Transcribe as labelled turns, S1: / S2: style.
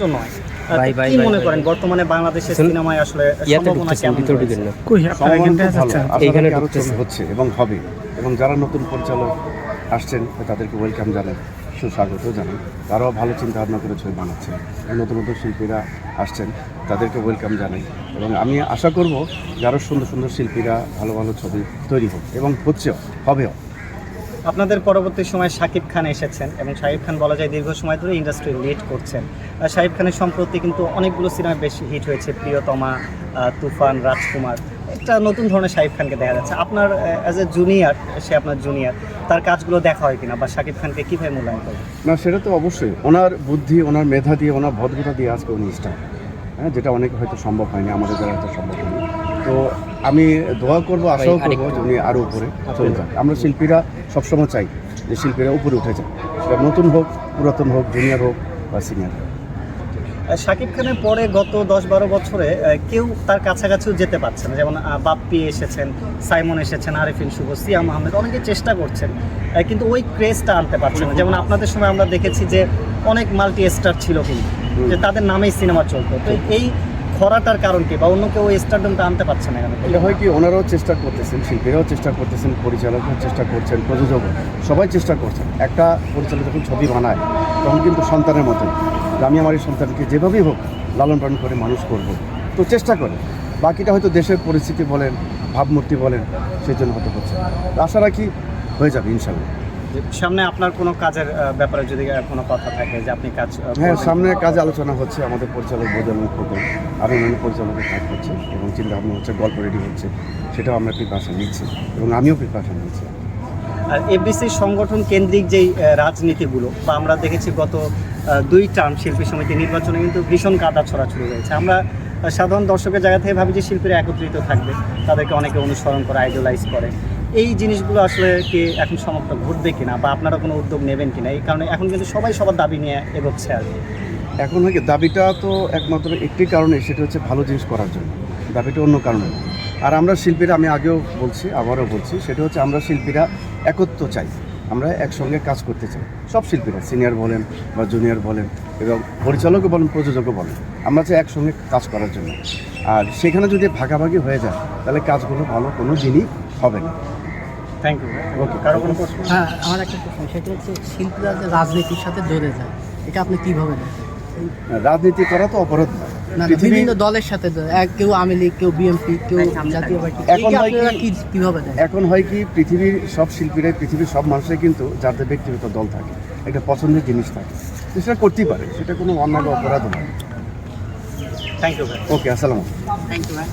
S1: তো নয়।
S2: ভাই, ভাই,
S1: কি মনে করেন বর্তমানে বাংলাদেশের সিনেমায় আসলে সম্ভাবনা কেমন
S2: ভিতরে
S1: রয়েছে?
S2: ঢুকেন না।
S3: কই আপনারা
S4: সম্ভাবনা
S3: এখানটায়
S4: খুব ভালো?
S3: যাচ্ছেন
S4: আশা
S2: এইখানে
S4: করি আরও
S2: ঢুকতেছে।
S4: ছবি হচ্ছে এবং হবে। এবং যারা নতুন পরিচালক আসছেন তাদেরকে ওয়েলকাম জানাই সুস্বাগত জানাই। তারাও ভালো চিন্তা ভাবনা করে ছবি বানাচ্ছেন। নতুন নতুন শিল্পীরা আসছেন তাদেরকে ওয়েলকাম জানাই। এবং আমি আশা করব যে আরও সুন্দর সুন্দর শিল্পীরা ভালো ভালো ছবি তৈরি হোক এবং হচ্ছেও হবেও।
S1: আপনাদের পরবর্তী সময় শাকিব খান এসেছেন এবং শাকিব খান বলা যায় দীর্ঘ সময় ধরে ইন্ডাস্ট্রি লিড করছেন। শাকিব খানের সম্প্রতি কিন্তু অনেকগুলো সিনেমা বেশি হিট হয়েছে, প্রিয়তমা তুফান, রাজকুমার। একটা নতুন ধরনের শাকিব খানকে দেখা যাচ্ছে। আপনার অ্যাজ এ জুনিয়র সে আপনার জুনিয়র তার কাজগুলো দেখা হয় কিনা বা শাকিব খানকে কীভাবে মূল্যায়ন করবেন?
S4: না, সেটা তো অবশ্যই। ওনার বুদ্ধি, ওনার মেধা দিয়ে, ওনার ভদ্রতা দিয়ে আজকে উনি স্টার হ্যাঁ যেটা অনেক হয়তো সম্ভব হয়নি, আমাদের দ্বারা হয়তো সম্ভব হয়নি। তো আমি দোয়া করব আশাও করব উনি আরও উপরে চলে যান। আমরা শিল্পীরা সবসময় চাই যে শিল্পীরা উপরে উঠে যান সেটা নতুন হোক পুরাতন হোক জুনিয়র হোক বা সিনিয়র হোক।
S1: শাকিব খানের পরে গত দশ বারো বছরে কেউ তার কাছাকাছিও যেতে পারছে না। যেমন বাপ্পি এসেছেন সাইমন এসেছেন আরিফিন শুভ সিয়াম আহমেদ অনেকে চেষ্টা করছেন কিন্তু ওই ক্রেজটা আনতে পারছে না। যেমন আপনাদের সময় আমরা দেখেছি যে অনেক মাল্টি স্টার ছিল কিন্তু যে তাদের নামেই সিনেমা চলতো। তো এই খরাটার কারণ কি? বা অন্য কেউ স্টারডমটা আনতে পারছে না
S4: এটা হয় কি, ওনারাও চেষ্টা করতেছেন, শিল্পীরাও চেষ্টা করতেছেন পরিচালকও চেষ্টা করছেন প্রযোজকও সবাই চেষ্টা করছেন। একটা পরিচালক যখন ছবি বানায়, তখন কিন্তু সন্তানের মতো আমি আমার এই সন্তানকে যেভাবেই হোক লালন পালন করে মানুষ করব। তো চেষ্টা করে। বাকিটা হয়তো দেশের পরিস্থিতি বলেন, ভাবমূর্তি বলেন, সেই জন্য হয়তো হচ্ছে। আশা রাখি হয়ে যাবে, ইনশাল্লাহ।
S1: সামনে আপনার কোনো কাজের ব্যাপারে যদি কোনো কথা থাকে যে আপনি কাজ
S4: হ্যাঁ সামনে কাজে আলোচনা হচ্ছে আমাদের পরিচালক বোঝানো খোকন আরও অন্যান্য পরিচালকের কাজ হচ্ছে এবং চিন্তা ভাবনা হচ্ছে গল্প রেডি হচ্ছে সেটাও আমরা প্রিপারেশন নিচ্ছি এবং আমিও প্রিপারেশন নিচ্ছি।
S1: আর এফডিসি সংগঠন কেন্দ্রিক যেই রাজনীতিগুলো বা আমরা দেখেছি গত দুই টার্ম শিল্পী সমিতি নির্বাচনে কিন্তু ভীষণ কাদা ছড়াছড়ি হয়েছে আমরা সাধারণ দর্শকের জায়গা থেকে ভাবি যে শিল্পীরা একত্রিত থাকবে তাদেরকে অনেকে অনুসরণ করে আইডলাইজ করে। এই জিনিসগুলো আসলে কি এখন সমাপ্ত ঘটবে কিনা বা আপনারা কোনো উদ্যোগ নেবেন কিনা? এই কারণে এখন কিন্তু সবাই সবার দাবি নিয়ে এগোচ্ছে আর
S4: এখন হয় কি, দাবিটা তো একমাত্র একটি কারণে, সেটা হচ্ছে ভালো জিনিস করার জন্য। দাবিটা অন্য কারণে আর আমরা শিল্পীরা, আমি আগেও বলছি, আবারও বলছি, সেটা হচ্ছে আমরা শিল্পীরা একত্র চাই। আমরা একসঙ্গে কাজ করতে চাই। সব শিল্পীরা, সিনিয়র বলেন বা জুনিয়র বলেন এবং পরিচালকও বলেন, প্রযোজকও বলেন, আমরা চাই একসঙ্গে কাজ করার জন্য। আর সেখানে যদি ভাগাভাগি হয়ে যায়, তাহলে কাজগুলো ভালো কোনো দিনই হবে না।
S1: Thank you
S4: Okay.
S1: কারও কোনো প্রশ্ন?
S3: হ্যাঁ আমার একটা প্রশ্ন সেটা হচ্ছে শিল্পীরা যে রাজনীতির সাথে জড়ে যায় এটা আপনি কীভাবে দেখেন?
S4: রাজনীতি করা তো অপরাধ নয়
S3: বিভিন্ন দলের সাথে এক কেউ আওয়ামী লীগ কেউ বিএনপি কেউ জাতীয় পার্টি।
S4: এখন হয় কি-
S3: কীভাবে দেখেন?
S4: এখন হয় কি পৃথিবীর সব শিল্পীরাই পৃথিবীর সব মানুষের কিন্তু যাদের ব্যক্তিগত দল থাকে একটা পছন্দের জিনিস থাকে। সেটা করতেই পারে সেটা কোনো অন্যায় বা অপরাধ নয়।
S1: থ্যাংক ইউ ভাই।
S4: ওকে আসসালাম
S1: থ্যাংক ইউ ভাই